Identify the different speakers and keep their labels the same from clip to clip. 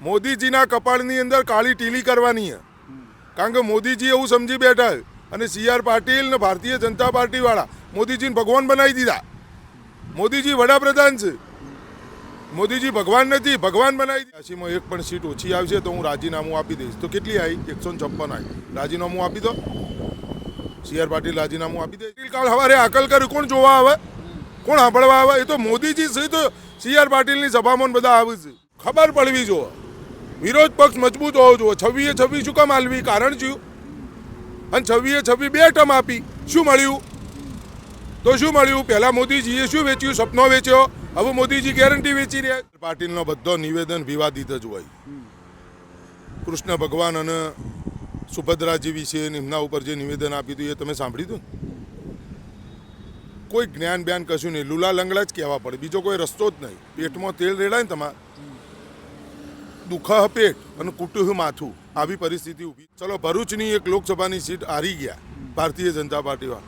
Speaker 1: મોદીજીના કપાળની અંદર કાળી ટીલી કરવાની કારણ કે મોદીજી એવું સમજી બેઠા અને સી આર પાટીલ ને ભારતીય જનતા પાર્ટીવાળા મોદીજીને ભગવાન બનાવી દીધા. મોદીજી વડાપ્રધાન છે. મોદીજી ભગવાન નથી, ભગવાન બનાવી દીધા. કાશીમાં એક પણ સીટ ઓછી આવશે તો હું રાજીનામું આપી દઈશ. તો કેટલી આવી? એકસો છપ્પન આવી. રાજીનામું આપી દો. સી આર પાટીલ રાજીનામું આપી દે. કાલ સવારે આકલ કર્યું કોણ જોવા આવે? કોણ સાંભળવા આવે? એ તો મોદીજી છે તો સી આર પાટીલની સભામાં બધા આવે છે. ખબર પડવી જો વિરોધ પક્ષ મજબૂત હોવો જોઈએ. છવ્વીએ છવ્વી શું કામ આલવી? કારણ શું? અને છવ્વીએ છવ્વી બે ટર્મ આપી. શું મળ્યું? તો શું મળ્યું? પહેલાં મોદીજીએ શું વેચ્યું? સપનો વેચ્યો? હવે મોદીજી ગેરંટી વેચી રહ્યા પાટીલનો બધો નિવેદન વિવાદિત જ હોય. કૃષ્ણ ભગવાન અને સુભદ્રાજી વિશે એમના ઉપર જે નિવેદન આપ્યું હતું એ તમે સાંભળ્યું હતું કોઈ જ્ઞાન બ્યાન કશું નહીં. લુલા લંગડા જ કહેવા પડે. બીજો કોઈ રસ્તો જ નહીં. પેટમાં તેલ રેડાય ને તમારે. દુઃખ પેટ અને કુટુંબ માથું. આવી પરિસ્થિતિ ઊભી. ચલો, ભરૂચની એક લોકસભાની સીટ હારી ગયા ભારતીય જનતા પાર્ટીમાં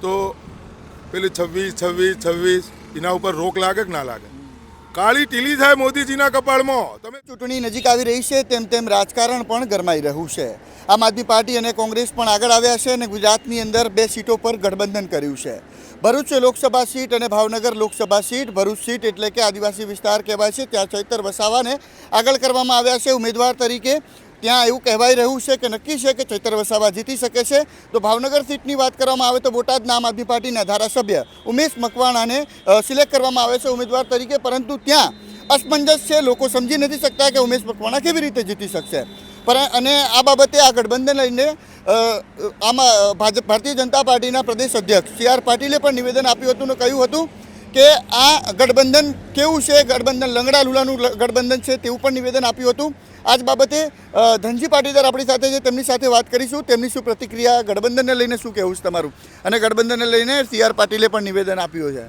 Speaker 1: તો પેલી છવ્વીસ છવ્વીસ છવ્વીસ, એના ઉપર રોક લાગે કે ના લાગે? કાળી ટીલી થાય મોદીજીના કપાળમાં. તમે
Speaker 2: ચૂંટણી નજીક આવી રહી છે, તેમ તેમ રાજકારણ પણ ગરમાઈ રહ્યું છે. આમ આદમી પાર્ટી અને કોંગ્રેસ પણ આગળ આવ્યા છે અને ગુજરાતની અંદર બે સીટો પર ગઠબંધન કર્યું છે. ભરૂચ લોકસભા સીટ અને ભાવનગર લોકસભા સીટ. ભરૂચ સીટ એટલે કે આદિવાસી વિસ્તાર કહેવાય છે. ત્યાં ચૈતર વસાવાને આગળ કરવામાં આવ્યા છે ઉમેદવાર તરીકે. ત્યાં એવું કહેવાઈ રહ્યું છે કે નક્કી છે કે ચૈતર વસાવા જીતી શકે છે. તો ભાવનગર સીટની વાત કરવામાં આવે તો બોટાદના આમ આદમી પાર્ટીના ધારાસભ્ય ઉમેશ મકવાણાને સિલેક્ટ કરવામાં આવે છે ઉમેદવાર તરીકે. પરંતુ ત્યાં અસમંજસ છે. લોકો સમજી નથી શકતા કે ઉમેશ મકવાણા કેવી રીતે જીતી શકશે. પર અને આ બાબતે આ ગઠબંધન લઈને આમાં ભાજપ, ભારતીય જનતા પાર્ટીના પ્રદેશ અધ્યક્ષ સી આર પાટીલે પણ નિવેદન આપ્યું હતું અને કહ્યું હતું કે આ ગઠબંધન કેવું છે, ગઠબંધન લંગડા લુલાનું ગઠબંધન છે તેવું પણ નિવેદન આપ્યું હતું. આ જ બાબતે ધનજી પાટીદાર આપણી સાથે છે, તેમની સાથે વાત કરીશું. તેમની શું પ્રતિક્રિયા, ગઠબંધનને લઈને શું કહેવું છે તમારું? અને ગઠબંધનને લઈને સી આર પાટીલે પણ નિવેદન આપ્યું છે.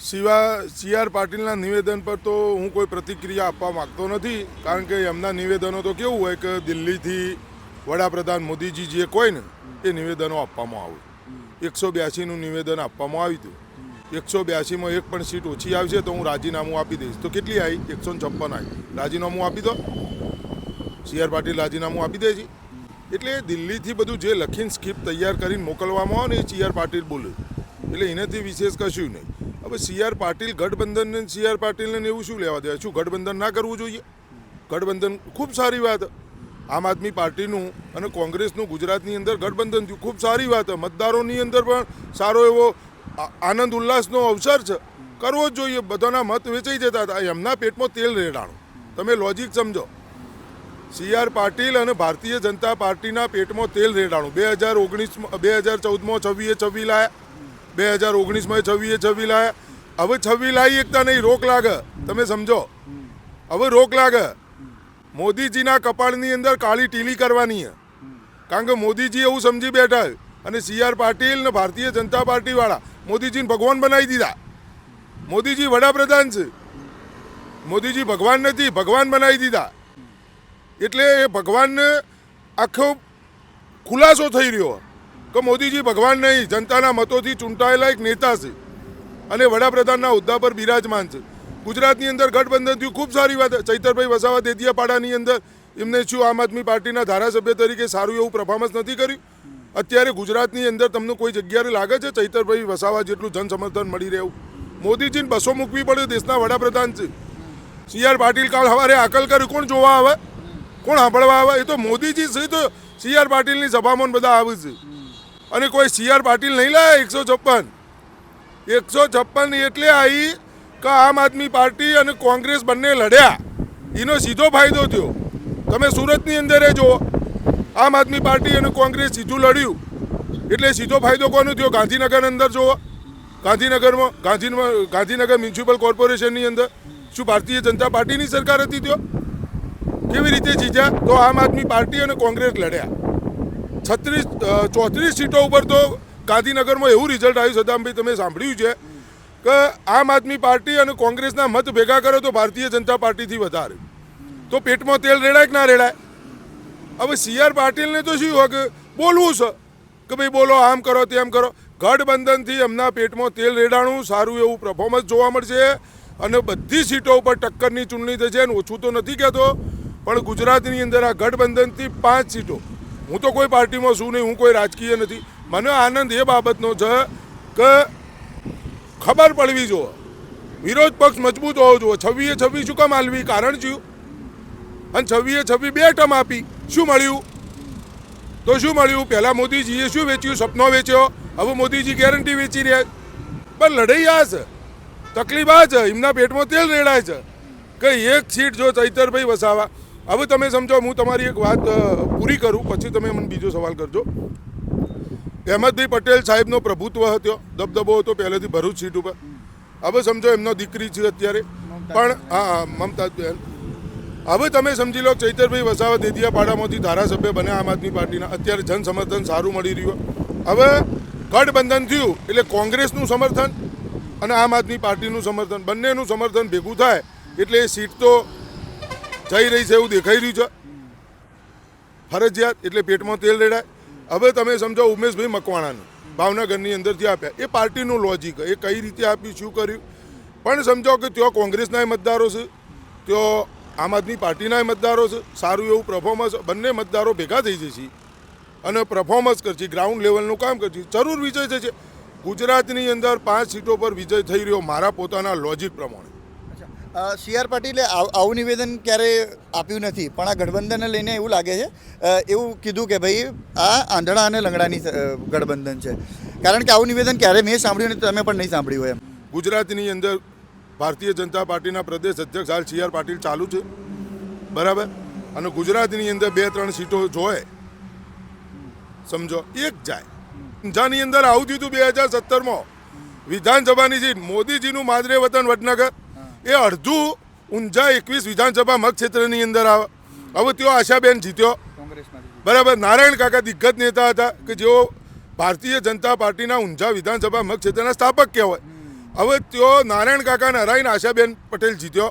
Speaker 1: સિવા સી આર પાટીલના નિવેદન પર તો હું કોઈ પ્રતિક્રિયા આપવા માગતો નથી, કારણ કે એમના નિવેદનો તો કેવું હોય કે દિલ્હીથી વડાપ્રધાન મોદીજી જે કોઈ ને એ નિવેદનો આપવામાં આવે. એકસો બ્યાસીનું નિવેદન આપવામાં આવ્યું હતું. એકસો બ્યાસીમાં એક પણ સીટ ઓછી આવશે તો હું રાજીનામું આપી દઈશ. તો કેટલી આવી? એકસો છપ્પન આવી. રાજીનામું આપી દો. સી આર પાટીલ રાજીનામું આપી દે એટલે દિલ્હીથી બધું જે લખીને સ્ક્રિપ્ટ તૈયાર કરીને મોકલવામાં આવે ને એ સી આર પાટીલ બોલે. એટલે એનાથી વિશેષ કશું નહીં. હવે સી આર પાટીલ, ગઠબંધન ને સી આર પાટીલને એવું શું લેવા દે શું ગઠબંધન ના કરવું જોઈએ? ગઠબંધન ખૂબ સારી વાત. આમ આદમી પાર્ટીનું અને કોંગ્રેસનું ગુજરાતની અંદર ગઠબંધન થયું. ખૂબ સારી વાત. મતદારોની અંદર પણ સારો એવો આનંદ, ઉલ્લાસનો અવસર છે. કરવો જ જોઈએ. બધાના મત વેચાઈ જતા હતા. એમના પેટમાં તેલ રેડાણું તમે લોજિક સમજો. સી આર પાટીલ અને ભારતીય જનતા પાર્ટીના પેટમાં તેલ રેડાણું બે હજાર ઓગણીસ બે હજાર ચૌદમાં છવ્વીએ છવ્વી લાયા. બે હજાર ઓગણીસમાં છવ્વીએ છવ્વી લાયા. હવે છવ્વી લાવી એકતા નહીં, રોક લાગે. તમે સમજો. હવે રોક લાગે. મોદીજીના કપાળની અંદર કાળી ટીલી કરવાની છે. કારણ કે મોદીજી એવું સમજી બેઠા અને સી આર પાટીલ ને ભારતીય જનતા પાર્ટીવાળા મોદીજીને ભગવાન બનાવી દીધા. મોદીજી વડાપ્રધાન છે. મોદીજી ભગવાન નથી, ભગવાન બનાવી દીધા. એટલે એ ભગવાનને આખો ખુલાસો થઈ રહ્યો. કે મોદીજી ભગવાન નહીં, જનતાના મતોથી ચૂંટાયેલા એક નેતા છે અને વડાપ્રધાનના હોદ્દા પર બિરાજમાન છે. ગુજરાતની અંદર ગઠબંધન થયું ખૂબ સારી વાત, ચૈતરભાઈ વસાવા દેદિયાપાડાની અંદર એમને શું આમ આદમી પાર્ટીના ધારાસભ્ય તરીકે સારું એવું પરફોર્મન્સ નથી કર્યું? અત્યારે ગુજરાતની અંદર તમને કોઈ જગ્યાએ લાગે છે ચૈતરભાઈ વસાવા જેટલું જનસમર્થન મળી રહ્યું મોદીજીને બસો મૂકવી પડે દેશના વડાપ્રધાન છે. સી આર પાટીલ કાલ સવારે આકલ કર્યું કોણ જોવા આવે? કોણ સાંભળવા આવે? એ તો મોદીજી છે તો સી આર પાટીલની સભામાં બધા આવે છે. અને કોઈ સી આર પાટીલ નહીં લાયા એકસો છપ્પન. એકસો છપ્પન એટલે આવી કે આમ આદમી પાર્ટી અને કોંગ્રેસ બંને લડ્યા. એનો સીધો ફાયદો થયો. તમે સુરતની અંદર જુઓ આમ આદમી પાર્ટી અને કોંગ્રેસ સીધું લડ્યું. એટલે સીધો ફાયદો કોનો થયો? ગાંધીનગર અંદર જુઓ. ગાંધીનગરમાં ગાંધી ગાંધીનગર મ્યુનિસિપલ કોર્પોરેશનની અંદર શું ભારતીય જનતા પાર્ટીની સરકાર હતી ત્યાં? કેવી રીતે જીત્યા? તો આમ આદમી પાર્ટી અને કોંગ્રેસ લડ્યા. છત્રીસ ચોત્રીસ સીટો ઉપર તો ગાંધીનગરમાં એવું રિઝલ્ટ આવ્યું સદામભાઈ તમે સાંભળ્યું છે કે આમ આદમી પાર્ટી અને કોંગ્રેસના મત ભેગા કરો તો ભારતીય જનતા પાર્ટીથી વધારે. તો પેટમાં તેલ રેડાય કે ના રેડાય? હવે સી આર પાટીલને તો શું હોય કે બોલવું છે કે ભાઈ બોલો, આમ કરો, તેમ કરો. ગઠબંધનથી એમના પેટમાં તેલ રેડાણું સારું એવું પરફોર્મન્સ જોવા મળશે અને બધી સીટો ઉપર ટક્કરની ચૂંટણી થશે અને ઓછું તો નથી કહેતો, પણ ગુજરાતની અંદર આ ગઠબંધનથી પાંચ સીટો હું તો કોઈ પાર્ટીમાં છું નહીં, હું કોઈ રાજકીય નથી. મને આનંદ એ બાબતનો છે કે ખબર પડવી જોઈએ વિરોધ પક્ષ મજબૂત હોવો જોઈએ છવ્વીએ છવ્વી શું કામ હાલવી? કારણ શું? અને છવ્વીએ છવ્વી બે ટર્મ આપી. શું મળ્યું? તો શું મળ્યું? પહેલાં મોદીજીએ શું વેચ્યું? સપનો વેચ્યો. હવે મોદીજી ગેરંટી વેચી રહ્યા પણ લડાઈ આ છે. તકલીફ આ છે. એમના પેટમાં તેલ રેડાય છે. કે એક સીટ જો ચૈતરભાઈ વસાવા હવે તમે સમજો હું તમારી એક વાત પૂરી કરું પછી તમે મને બીજો સવાલ કરજો. અહેમદભાઈ પટેલ સાહેબનો પ્રભુત્વ હતો દબદબો હતો પહેલેથી ભરૂચ સીટ ઉપર. હવે સમજો એમનો દીકરી છે અત્યારે. પણ હા મમતા બેન. હવે તમે સમજી લો ચૈતરભાઈ વસાવા દેદિયાપાડામાંથી ધારાસભ્ય બને આમ આદમી પાર્ટીના. અત્યારે જન સમર્થન સારું મળી રહ્યું હવે ગઠબંધન થયું એટલે કોંગ્રેસનું સમર્થન અને આમ આદમી પાર્ટીનું સમર્થન. બંનેનું સમર્થન ભેગું થાય એટલે એ સીટ તો જઈ રહી છે એવું દેખાઈ રહ્યું છે. ફરજિયાત એટલે પેટમાં તેલ રેડાય. હવે તમે સમજો ઉમેશભાઈ મકવાણાનું, ભાવનગરની અંદરથી આપ્યા. એ પાર્ટીનું લોજિક એ કઈ રીતે આપ્યું શું કર્યું? પણ સમજો કે ત્યાં કોંગ્રેસના મતદારો છે, ત્યાં આમ આદમી પાર્ટીના મતદારો છે, સારું એવું પરફોર્મન્સ બંને મતદારો ભેગા થઈ જશે. અને પરફોર્મન્સ કરશે ગ્રાઉન્ડ લેવલનું કામ કરશે. જરૂર વિજય થશે. ગુજરાતની અંદર પાંચ સીટો પર વિજય થઈ રહ્યો મારા પોતાના લોજિક પ્રમાણે.
Speaker 2: સી આર પાટીલે આવ- નિવેદન ક્યારે આપ્યું નથી, પણ આ ગઠબંધનને લઈને એવું લાગે છે. એવું કીધું કે ભાઈ, આ આંધળા અને લંગડાની ગઠબંધન છે. કારણ કે આવું નિવેદન ક્યારે મેં સાંભળ્યું નથી, તમે પણ નહીં સાંભળ્યું હોય એમ.
Speaker 1: ગુજરાતની અંદર ભારતીય જનતા પાર્ટીના પ્રદેશ અધ્યક્ષ હાલ સી આર પાટીલ ચાલુ છે. બરાબર? અને ગુજરાતની અંદર બે, ત્રણ સીટો જોએ સમજો? એક જાય. જાની અંદર આવું થયું હતું બે હજાર સત્તરમાં. વિધાનસભાની સીટ, મોદીજીનું માદરે વતન વડનગર. એ અડધું ઊંઝા એકવીસ વિધાનસભા મતક્ષેત્રની અંદર આવે હવે તેઓ આશાબેન જીત્યો. બરાબર? નારાયણ કાકા દિગ્ગજ નેતા હતા કે જેઓ ભારતીય જનતા પાર્ટીના ઊંઝા વિધાનસભા મતક્ષેત્રના સ્થાપક કહેવાય. હવે તેઓ નારાયણ કાકાને હરાઈને આશાબેન પટેલ જીત્યો.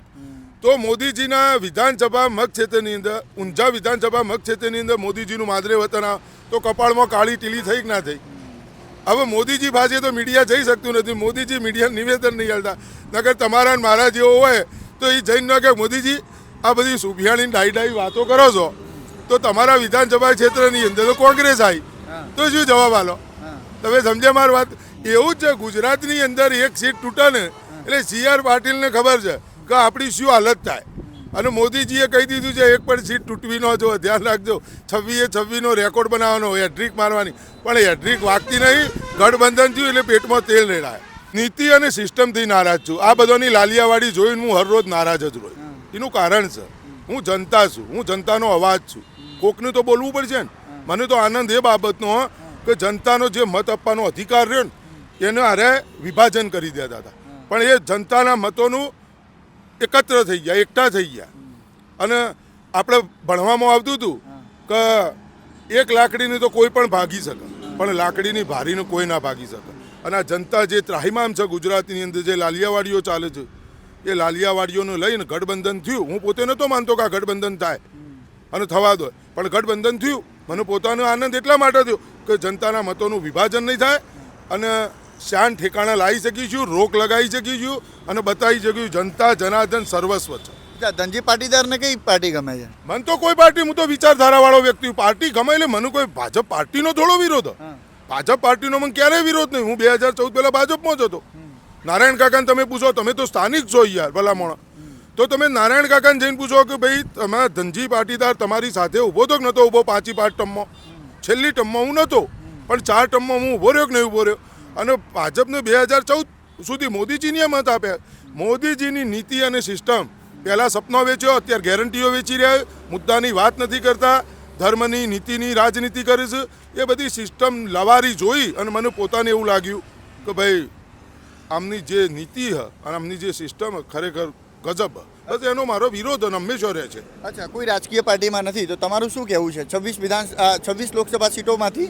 Speaker 1: તો મોદીજીના વિધાનસભા મતક્ષેત્રની અંદર ઊંઝા વિધાનસભા મતક્ષેત્રની અંદર મોદીજીનું માદરે વતન આવે તો કપાળમાં કાળી ટીલી થઈ કે ના થઈ? હવે મોદીજી પાસે તો મીડિયા જઈ શકતું નથી. મોદીજી મીડિયા નિવેદન નહીં હાલતા નગર તમારા મારા જેવો હોય તો એ જઈને ન કે મોદીજી આ બધી સુભિયાણી ડાઈ ડાઈ વાતો કરો છો. તો તમારા વિધાનસભા ક્ષેત્રની અંદર તો કોંગ્રેસ આવી તો શું જવાબ આલો? તમે સમજે મારી વાત? એવું જ છે ગુજરાતની અંદર એક સીટ તૂટે ને એટલે સી આર પાટીલને ખબર છે કે આપણી શું હાલત થાય. અને મોદીજીએ કહી દીધું છે, એક પણ સીટ તૂટવી ન જો ધ્યાન રાખજો. છવ્વીએ છવ્વીનો રેકોર્ડ બનાવવાનો હેડ્રિક મારવાની. પણ હેડ્રિક વાગતી નહીં, ગઠબંધન થયું એટલે પેટમાં તેલ રેડાય. નીતિ અને સિસ્ટમથી નારાજ છું. આ બધાની લાલિયાવાડી જોઈને હું હરરોજ નારાજ જ રહ્યો એનું કારણ છે, હું જનતા છું, હું જનતાનો અવાજ છું. કોકને તો બોલવું પડશે ને. મને તો આનંદ એ બાબતનો કે જનતાનો જે મત આપવાનો અધિકાર રહ્યો ને, એને અરે વિભાજન કરી દેતા હતા. પણ એ જનતાના મતોનું એકત્ર થઈ ગયા, એકઠા થઈ ગયા. અને આપણે ભણવામાં આવતું હતું કે એક લાકડીની તો કોઈ પણ ભાગી શકે, પણ લાકડીની ભારીને કોઈ ના ભાગી શકે. અને આ જનતા જે ત્રાહિમામ છે ગુજરાતની અંદર, જે લાલિયાવાડીઓ ચાલે છે, એ લાલિયાવાડીઓને લઈને ગઠબંધન થયું. હું પોતે નહોતો માનતો કે આ ગઠબંધન થાય અને થવા દો. પણ ગઠબંધન થયું. મને પોતાનો આનંદ એટલા માટે થયો કે જનતાના મતોનું વિભાજન નહીં થાય અને શાન ઠેકાણા લાવી શકીશું રોક લગાવી શકીશું અને બતાવી શકીશું જનતા જનાર્દન સર્વસ્વ છે.
Speaker 2: ધનજી પાટીદારને કઈ પાર્ટી ગમે છે?
Speaker 1: મને તો કોઈ પાર્ટી હું તો વિચારધારાવાળો વ્યક્તિ પાર્ટી ગમે એટલે મને કોઈ ભાજપ પાર્ટીનો થોડો વિરોધ. ભાજપ પાર્ટીનો મને ક્યારેય વિરોધ નહીં. હું બે હજાર ચૌદ પહેલાં ભાજપમાં જ હતો. નારાયણ કાકાને તમે પૂછો તમે તો સ્થાનિક છો યાર ભલામણ. તો તમે નારાયણ કાકાને જઈને પૂછો કે ભાઈ તમારા ધનજી પાટીદાર તમારી સાથે ઊભો તો નહોતો ઊભો પાંચી પાંચ ટમમાં છેલ્લી ટમમાં હું નહોતો પણ ચાર ટમમાં હું ઊભો રહ્યો કે નહીં ઊભો રહ્યો? અને ભાજપને બે હજાર ચૌદ સુધી મોદીજીની મત આપ્યા. મોદીજીની નીતિ અને સિસ્ટમ પહેલાં સપનો વેચ્યો, અત્યારે ગેરંટીઓ વેચી રહ્યા મુદ્દાની વાત નથી કરતા, ધર્મની નીતિની રાજનીતિ કરે છે. એ બધી સિસ્ટમ લવારી જોઈ અને મને પોતાને એવું લાગ્યું કે ભાઈ, આમની જે નીતિ હ અને આમની જે સિસ્ટમ ખરેખર ગજબ. બસ એનો મારો વિરોધ અને હંમેશા રહે છે.
Speaker 2: અચ્છા, કોઈ રાજકીય પાર્ટીમાં નથી. તો તમારું શું કહેવું છે? છવ્વીસ વિધાન છવ્વીસ લોકસભા સીટોમાંથી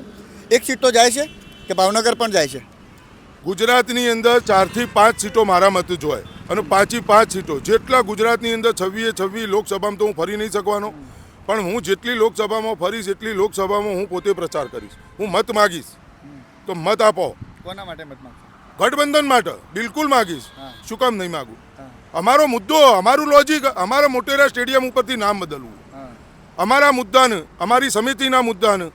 Speaker 2: એક સીટ તો જાય છે કે ભાવનગર પણ જાય છે?
Speaker 1: ગુજરાતની અંદર ચારથી પાંચ સીટો મારા મતે જોઈએ અને પાંચી પાંચ સીટો. જેટલા ગુજરાતની અંદર છવ્વીએ છવ્વીસ લોકસભામાં તો હું ફરી નહીં શકવાનો. પણ હું જેટલી લોકસભામાં ફરીશ એટલી લોકસભામાં હું પોતે પ્રચાર કરીશ. હું મત માગીશ. તો મત આપો.
Speaker 2: કોના માટે મત માંગશો?
Speaker 1: ગઠબંધન માટે. બિલકુલ માગીશ. શું કામ નહીં માગું? અમારો મુદ્દો અમારું લોજિક અમારા મોટેરા સ્ટેડિયમ ઉપરથી નામ બદલવું. અમારા મુદ્દાને અમારી સમિતિના મુદ્દાને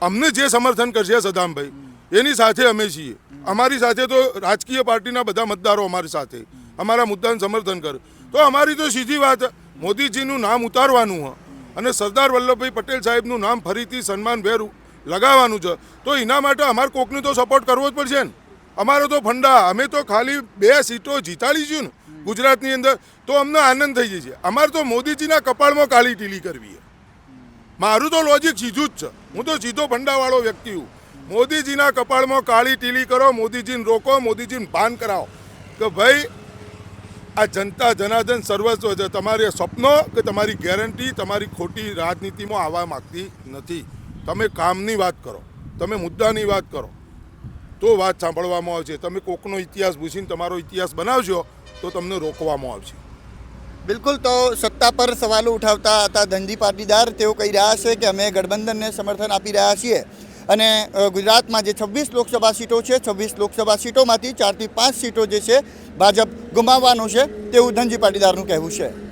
Speaker 1: અમને જે સમર્થન કરશે સદામભાઈ એની સાથે અમે છીએ. અમારી સાથે તો રાજકીય પાર્ટીના બધા મતદારો અમારી સાથે. અમારા મુદ્દાને સમર્થન કરે. તો અમારી તો સીધી વાત, મોદીજીનું નામ ઉતારવાનું હોય અને સરદાર વલ્લભભાઈ પટેલ સાહેબનું નામ ફરીથી સન્માનભેર લગાવવાનું છે. તો એના માટે અમારે કોકને તો સપોર્ટ કરવો જ પડશે ને. અમારો તો ફંડા, અમે તો ખાલી બે સીટો જીતાડીશું ને ગુજરાતની અંદર. તો અમને આનંદ થઈ જશે. અમારે તો મોદીજીના કપાળમાં કાળી ટીલી કરવી છે. મારું તો લોજિક સીધું જ છે. હું તો સીધો ફંડાવાળો વ્યક્તિ હું. મોદીજીના કપાળમાં કાળી ટીલી કરો, મોદીજીને રોકો, મોદીજીને ભાન કરાવો. કે ભાઈ, આ જનતા, જનાર્દન સર્વસ્વ છે. તમારે સ્વપ્નો કે તમારી ગેરંટી તમારી ખોટી રાજનીતિમાં આવવા માગતી નથી. તમે કામની વાત કરો, તમે મુદ્દાની વાત કરો. તો વાત સાંભળવામાં આવશે. તમે કોકનો ઇતિહાસ પૂછીને તમારો ઇતિહાસ બનાવશો, તો તમને રોકવામાં આવશે.
Speaker 2: બિલકુલ, તો સત્તા પર સવાલો ઉઠાવતા હતા ધનજી પાટીદાર. તેઓ કહી રહ્યા છે કે અમે ગઠબંધનને સમર્થન આપી રહ્યા છીએ. અને ગુજરાતમાં જે છવ્વીસ લોકસભા સીટો છે, છવ્વીસ લોકસભા સીટોમાંથી ચારથી પાંચ સીટો જે છે, ભાજપ ગુમાવવાનું છે તેવું ધનજી પાટીદારનું કહેવું છે.